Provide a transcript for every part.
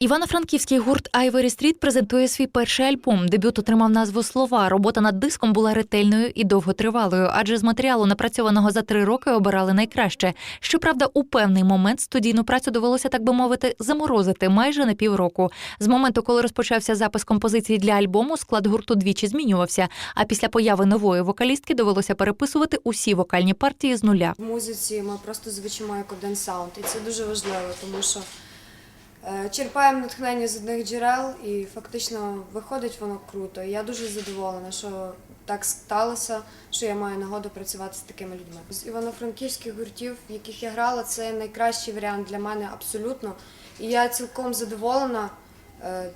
Івано-Франківський гурт Ivory Street презентує свій перший альбом. Дебют отримав назву Слова. Робота над диском була ретельною і довготривалою, адже з матеріалу, напрацьованого за три роки, обирали найкраще. Щоправда, у певний момент студійну працю довелося, так би мовити, заморозити майже на півроку. З моменту, коли розпочався запис композиції для альбому, склад гурту двічі змінювався. А після появи нової вокалістки довелося переписувати усі вокальні партії з нуля. В музиці ми просто звучимо як один саунд, і це дуже важливо, тому що черпаємо натхнення з одних джерел, і фактично виходить воно круто. Я дуже задоволена, що так сталося, що я маю нагоду працювати з такими людьми. З івано-франківських гуртів, в яких я грала, це найкращий варіант для мене абсолютно. І я цілком задоволена, е,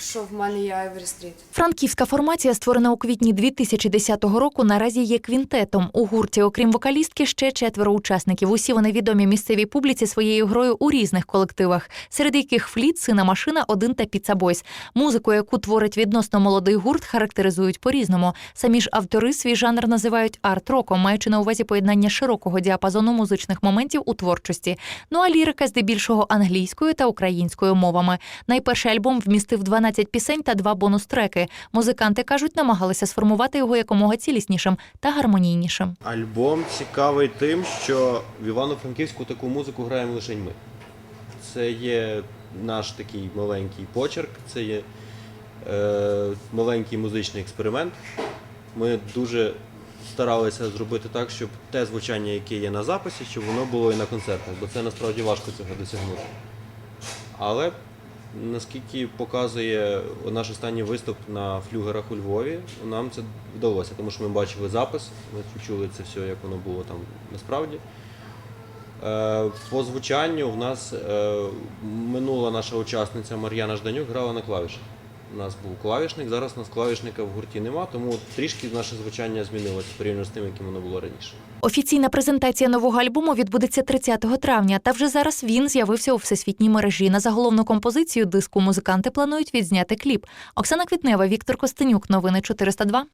що в мене є Street. Франківська формація, створена у квітні 2010 року, наразі є квінтетом. У гурті, окрім вокалістки, ще четверо учасників. Усі вони відомі місцевій публіці своєю грою у різних колективах, серед яких фліт, сина машина, один та Піца Бойс. Музику, яку творить відносно молодий гурт, характеризують по-різному. Самі ж автори свій жанр називають арт-роком, маючи на увазі поєднання широкого діапазону музичних моментів у творчості. Ну а лірика здебільшого англійською та українською мовами. Найперший альбом вмістив 12 пісень та два бонус-треки. Музиканти кажуть, намагалися сформувати його якомога ціліснішим та гармонійнішим. Альбом цікавий тим, що в Івано-Франківську таку музику граємо лише ми. Це є наш такий маленький почерк, це є е, маленький музичний експеримент. Ми дуже старалися зробити так, щоб те звучання, яке є на записі, щоб воно було і на концертах, бо це насправді важко цього досягнути. Але наскільки показує наш останній виступ на флюгерах у Львові, нам це вдалося, тому що ми бачили запис, ми чули це все, як воно було там насправді. Е, По звучанню в нас е, минула наша учасниця Мар'яна Жданюк грала на клавішах. У нас був клавішник, зараз у нас клавішника в гурті нема, тому трішки наше звучання змінилося порівняно з тим, яким воно було раніше. Офіційна презентація нового альбому відбудеться 30 травня. Та вже зараз він з'явився у всесвітній мережі. На заголовну композицію диску музиканти планують відзняти кліп. Оксана Квітнева, Віктор Костенюк. Новини 402.